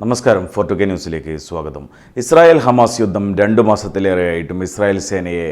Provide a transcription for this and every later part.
നമസ്കാരം. ഫോർട്ടു കെ ന്യൂസിലേക്ക് സ്വാഗതം. ഇസ്രായേൽ ഹമാസ് യുദ്ധം രണ്ടു മാസത്തിലേറെയായിട്ടും ഇസ്രായേൽ സേനയെ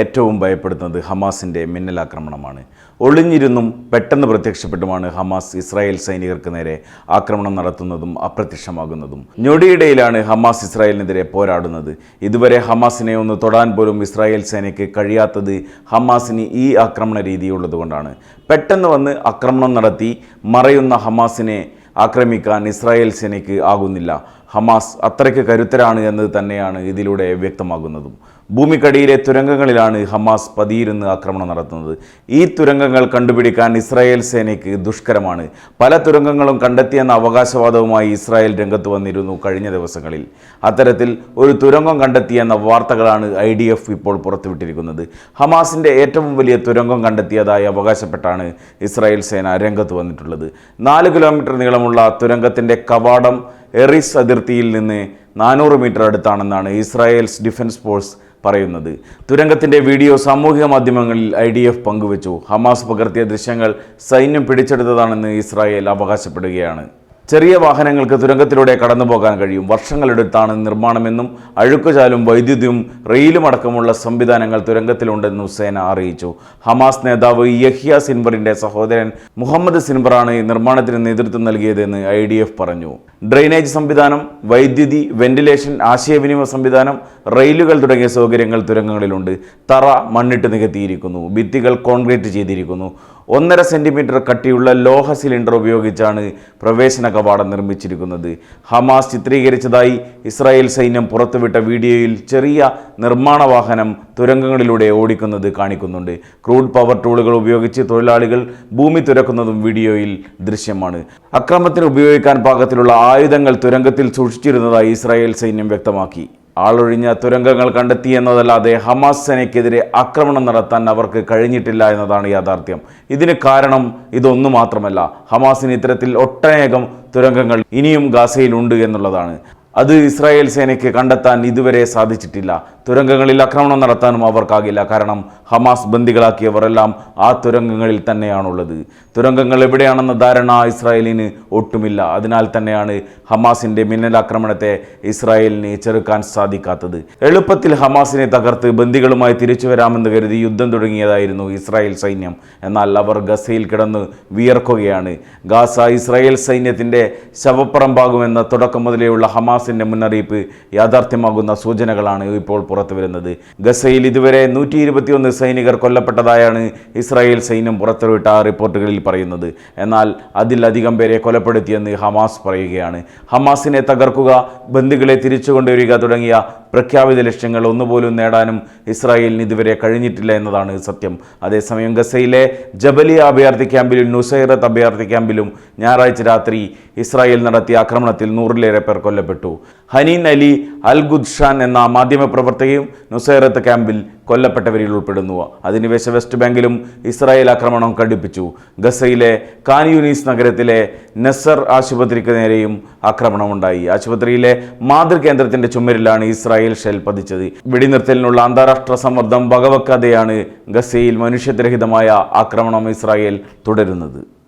ഏറ്റവും ഭയപ്പെടുത്തുന്നത് ഹമാസിന്റെ മിന്നലാക്രമണമാണ്. ഒളിഞ്ഞിരുന്നും പെട്ടെന്ന് പ്രത്യക്ഷപ്പെട്ടുമാണ് ഹമാസ് ഇസ്രായേൽ സൈനികർക്ക് നേരെ ആക്രമണം നടത്തുന്നതും അപ്രത്യക്ഷമാകുന്നതും. ഞൊടിയിടയിലാണ് ഹമാസ് ഇസ്രായേലിനെതിരെ പോരാടുന്നത്. ഇതുവരെ ഹമാസിനെ ഒന്ന് തൊടാൻ പോലും ഇസ്രായേൽ സേനയ്ക്ക് കഴിയാത്തത് ഹമാസിന് ഈ ആക്രമണ രീതിയുള്ളതുകൊണ്ടാണ്. പെട്ടെന്ന് വന്ന് ആക്രമണം നടത്തി മറയുന്ന ഹമാസിനെ ആക്രമിക്കാൻ ഇസ്രായേൽ സേനയ്ക്ക് ആകുന്നില്ല. ഹമാസ് അത്രയ്ക്ക് കരുത്തരാണ് എന്നത് തന്നെയാണ് ഇതിലൂടെ വ്യക്തമാകുന്നതും. ഭൂമിക്കടിയിലെ തുരങ്കങ്ങളിലാണ് ഹമാസ് പതിയിരുന്ന് ആക്രമണം നടത്തുന്നത്. ഈ തുരങ്കങ്ങൾ കണ്ടുപിടിക്കാൻ ഇസ്രായേൽ സേനയ്ക്ക് ദുഷ്കരമാണ്. പല തുരങ്കങ്ങളും കണ്ടെത്തിയെന്ന അവകാശവാദവുമായി ഇസ്രായേൽ രംഗത്ത് വന്നിരുന്നു കഴിഞ്ഞ ദിവസങ്ങളിൽ. അത്തരത്തിൽ ഒരു തുരങ്കം കണ്ടെത്തിയെന്ന വാർത്തകളാണ് ഐ ഡി എഫ് ഇപ്പോൾ പുറത്തുവിട്ടിരിക്കുന്നത്. ഹമാസിന്റെ ഏറ്റവും വലിയ തുരങ്കം കണ്ടെത്തിയതായി അവകാശപ്പെട്ടാണ് ഇസ്രായേൽ സേന രംഗത്ത് വന്നിട്ടുള്ളത്. നാല് കിലോമീറ്റർ നീളമുള്ള തുരങ്കത്തിന്റെ കവാടം എറിസ് അതിർത്തിയിൽ നിന്ന് നാനൂറ് മീറ്റർ അടുത്താണെന്നാണ് ഇസ്രായേൽസ് ഡിഫൻസ് ഫോഴ്സ് പറയുന്നത്. തുരങ്കത്തിന്റെ വീഡിയോ സാമൂഹിക മാധ്യമങ്ങളിൽ ഐ ഡി എഫ് പങ്കുവച്ചു. ഹമാസ് പകർത്തിയ ദൃശ്യങ്ങൾ സൈന്യം പിടിച്ചെടുത്തതാണെന്ന് ഇസ്രായേൽ അവകാശപ്പെടുകയാണ്. ചെറിയ വാഹനങ്ങൾക്ക് തുരങ്കത്തിലൂടെ കടന്നു പോകാൻ കഴിയും. വർഷങ്ങളെടുത്താണ് നിർമ്മാണമെന്നും അഴുക്കുചാലും വൈദ്യുതിയും റെയിലും അടക്കമുള്ള സംവിധാനങ്ങൾ തുരങ്കത്തിലുണ്ടെന്നും സേന അറിയിച്ചു. ഹമാസ് നേതാവ് യഹിയ സിൻവറിന്റെ സഹോദരൻ മുഹമ്മദ് സിൻവറാണ് ഈ നിർമ്മാണത്തിന് നേതൃത്വം നൽകിയതെന്ന് ഐ പറഞ്ഞു. ഡ്രെയിനേജ് സംവിധാനം വൈദ്യുതി വെന്റിലേഷൻ ആശയവിനിമയ സംവിധാനം റെയിലുകൾ തുടങ്ങിയ സൗകര്യങ്ങൾ തുരങ്കങ്ങളിലുണ്ട്. തറ മണ്ണിട്ട് നികത്തിയിരിക്കുന്നു. ഭിത്തികൾ കോൺക്രീറ്റ് ചെയ്തിരിക്കുന്നു. ഒന്നര സെന്റിമീറ്റർ കട്ടിയുള്ള ലോഹ സിലിണ്ടർ ഉപയോഗിച്ചാണ് പ്രവേശന കവാടം നിർമ്മിച്ചിരിക്കുന്നത്. ഹമാസ് ചിത്രീകരിച്ചതായി ഇസ്രായേൽ സൈന്യം പുറത്തുവിട്ട വീഡിയോയിൽ ചെറിയ നിർമ്മാണ വാഹനം തുരങ്കങ്ങളിലൂടെ ഓടിക്കുന്നത് കാണിക്കുന്നുണ്ട്. ക്രൂഡ് പവർ ടൂളുകൾ ഉപയോഗിച്ച് തൊഴിലാളികൾ ഭൂമി തുരക്കുന്നതും വീഡിയോയിൽ ദൃശ്യമാണ്. അക്രമത്തിന് ഉപയോഗിക്കാൻ പാകത്തിലുള്ള ആയുധങ്ങൾ തുരങ്കത്തിൽ സൂക്ഷിച്ചിരുന്നതായി ഇസ്രായേൽ സൈന്യം വ്യക്തമാക്കി. ആളൊഴിഞ്ഞ തുരങ്കങ്ങൾ കണ്ടെത്തി എന്നതല്ലാതെ ഹമാസ് സേനയ്ക്കെതിരെ ആക്രമണം നടത്താൻ അവർക്ക് കഴിഞ്ഞിട്ടില്ല എന്നതാണ് യാഥാർത്ഥ്യം. ഇതിന് കാരണം ഇതൊന്നു മാത്രമല്ല ഹമാസിന് ഇത്തരത്തിൽ ഒട്ടനേകം തുരങ്കങ്ങൾ ഇനിയും ഗാസയിലുണ്ട് എന്നുള്ളതാണ്. അത് ഇസ്രായേൽ സേനയ്ക്ക് കണ്ടെത്താൻ ഇതുവരെ സാധിച്ചിട്ടില്ല. തുരങ്കങ്ങളിൽ ആക്രമണം നടത്താനും അവർക്കാകില്ല. കാരണം ഹമാസ് ബന്ദികളാക്കിയവരെല്ലാം ആ തുരങ്കങ്ങളിൽ തന്നെയാണുള്ളത്. തുരങ്കങ്ങൾ എവിടെയാണെന്ന ധാരണ ഇസ്രായേലിന് ഒട്ടുമില്ല. അതിനാൽ തന്നെയാണ് ഹമാസിന്റെ മിന്നലാക്രമണത്തെ ഇസ്രായേലിന് ചെറുക്കാൻ സാധിക്കാത്തത്. എളുപ്പത്തിൽ ഹമാസിനെ തകർത്ത് ബന്ദികളുമായി തിരിച്ചു വരാമെന്ന് കരുതി യുദ്ധം തുടങ്ങിയതായിരുന്നു ഇസ്രായേൽ സൈന്യം. എന്നാൽ അവർ ഗസയിൽ കിടന്ന് വിയർക്കുകയാണ്. ഗാസ ഇസ്രായേൽ സൈന്യത്തിന്റെ ശവപ്പറമ്പാകുമെന്ന തുടക്കം മുതലെയുള്ള ഹമാസിന്റെ മുന്നറിയിപ്പ് യാഥാർത്ഥ്യമാകുന്ന സൂചനകളാണ് ഇപ്പോൾ പുറത്തു വരുന്നത്. ഗസയിൽ ഇതുവരെ നൂറ്റി ഇരുപത്തിയൊന്ന് സൈനികർ കൊല്ലപ്പെട്ടതായാണ് ഇസ്രായേൽ സൈന്യം പുറത്തുവിട്ട റിപ്പോർട്ടുകളിൽ പറയുന്നത്. എന്നാൽ അതിലധികം പേരെ കൊലപ്പെടുത്തിയെന്ന് ഹമാസ് പറയുകയാണ്. ഹമാസിനെ തകർക്കുക ബന്ധുക്കളെ തിരിച്ചുകൊണ്ടുവരിക തുടങ്ങിയ പ്രഖ്യാപിത ലക്ഷ്യങ്ങൾ ഒന്നുപോലും നേടാനും ഇസ്രായേലിന് ഇതുവരെ കഴിഞ്ഞിട്ടില്ല എന്നതാണ് സത്യം. അതേസമയം ഗസയിലെ ജബലിയ അഭയാർത്ഥി ക്യാമ്പിലും നുസൈറത്ത് അഭയാർത്ഥി ക്യാമ്പിലും ഞായറാഴ്ച രാത്രി ഇസ്രായേൽ നടത്തിയ ആക്രമണത്തിൽ നൂറിലേറെ പേർ കൊല്ലപ്പെട്ടു. ഹനീൻ അലി അൽ ഗുദ്ഷാൻ എന്ന മാധ്യമപ്രവർത്തകയും നുസൈറത്ത് ക്യാമ്പിൽ കൊല്ലപ്പെട്ടവരിൽ ഉൾപ്പെടുന്നു. അധിനിവേശ വെസ്റ്റ് ബാങ്കിലും ഇസ്രായേൽ ആക്രമണം കടുപ്പിച്ചു. ഗസയിലെ കാനിയുനീസ് നഗരത്തിലെ നെസർ ആശുപത്രിക്ക് നേരെയും ആക്രമണമുണ്ടായി. ആശുപത്രിയിലെ മാതൃകേന്ദ്രത്തിന്റെ ചുമരിലാണ് ഇസ്രായേൽ ഷെൽ പതിച്ചത്. വെടിനിർത്തലിനുള്ള അന്താരാഷ്ട്ര സമ്മർദ്ദം വകവെക്കാതെയാണ് ഗസയിൽ മനുഷ്യരഹിതമായ ആക്രമണം ഇസ്രായേൽ തുടരുന്നത്.